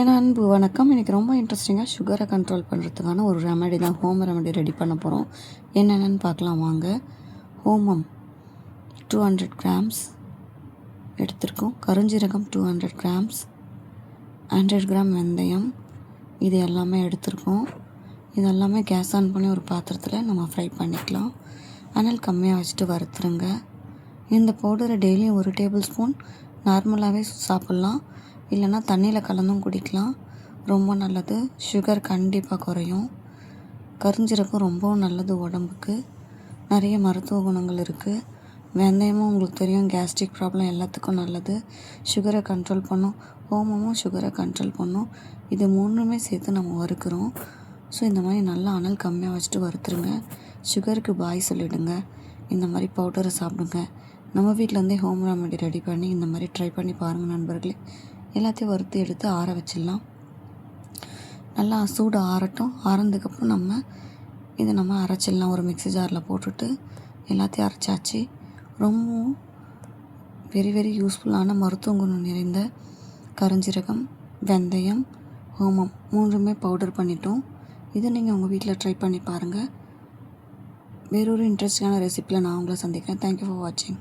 என் அன்பு வணக்கம். இன்றைக்கி ரொம்ப இன்ட்ரெஸ்டிங்காக சுகரை கண்ட்ரோல் பண்ணுறதுக்கான ஒரு ரெமெடி தான். ஹோம் ரெமெடி ரெடி பண்ண போகிறோம் என்னென்னு பார்க்கலாம் வாங்க. ஹோமம். டூ ஹண்ட்ரட் கிராம்ஸ் எடுத்திருக்கோம். கருஞ்சீரகம் two hundred grams hundred gram வெந்தயம். இது எல்லாமே எடுத்திருக்கோம். இது எல்லாமே கேஸ் ஆன் பண்ணி ஒரு பாத்திரத்தில் நம்ம ஃப்ரை பண்ணிக்கலாம். அனல் கம்மியாக வச்சுட்டு வறுத்துருங்க. இந்த பவுடரை டெய்லியும் ஒரு டேபிள் ஸ்பூன் நார்மலாகவே சாப்பிட்லாம். இல்லைன்னா தண்ணியில் கலந்தும் குடிக்கலாம். ரொம்ப நல்லது. சுகர் கண்டிப்பாக குறையும். கருஞ்சீரகம் ரொம்பவும் நல்லது உடம்புக்கு. நிறைய மருத்துவ குணங்கள் இருக்குது வெந்தயமும் உங்களுக்கு தெரியும் கேஸ்ட்ரிக் ப்ராப்ளம் எல்லாத்துக்கும் நல்லது. சுகரை கண்ட்ரோல் பண்ணும். ஹோமமும் சுகரை கண்ட்ரோல் பண்ணும். இது மூணுமே சேர்த்து நம்ம வறுக்கிறோம். ஸோ இந்த மாதிரி நல்லா அனல் கம்மியாக வச்சுட்டு வறுத்துருங்க. சுகருக்கு பாய் சொல்லிவிடுங்க இந்த மாதிரி பவுடரை சாப்பிடுங்க. நம்ம வீட்டிலேருந்தே ஹோம் ரெமெடி ரெடி பண்ணி இந்த மாதிரி ட்ரை பண்ணி பாருங்கள் நண்பர்களே. எல்லாத்தையும் வறுத்து எடுத்து ஆற வச்சிடலாம். நல்லா சூடு ஆறட்டும். ஆறதுக்கப்புறம் நம்ம இதை நம்ம அரைச்சிடலாம். ஒரு மிக்ஸி ஜாரில் போட்டுட்டு எல்லாத்தையும் அரைச்சாச்சு. ரொம்பவும் வெரி வெரி யூஸ்ஃபுல்லான மருத்துவ குணம் நிறைந்த கருஞ்சீரகம் வெந்தயம் ஹோமம் மூன்றுமே பவுடர் பண்ணிட்டோம். இதை நீங்கள் உங்கள் வீட்டில் ட்ரை பண்ணி பாருங்கள் வேறொரு இன்ட்ரெஸ்டிங்கான ரெசிப்பியில் நான் உங்களை சந்திக்கிறேன். தேங்க்யூ ஃபார் வாட்சிங்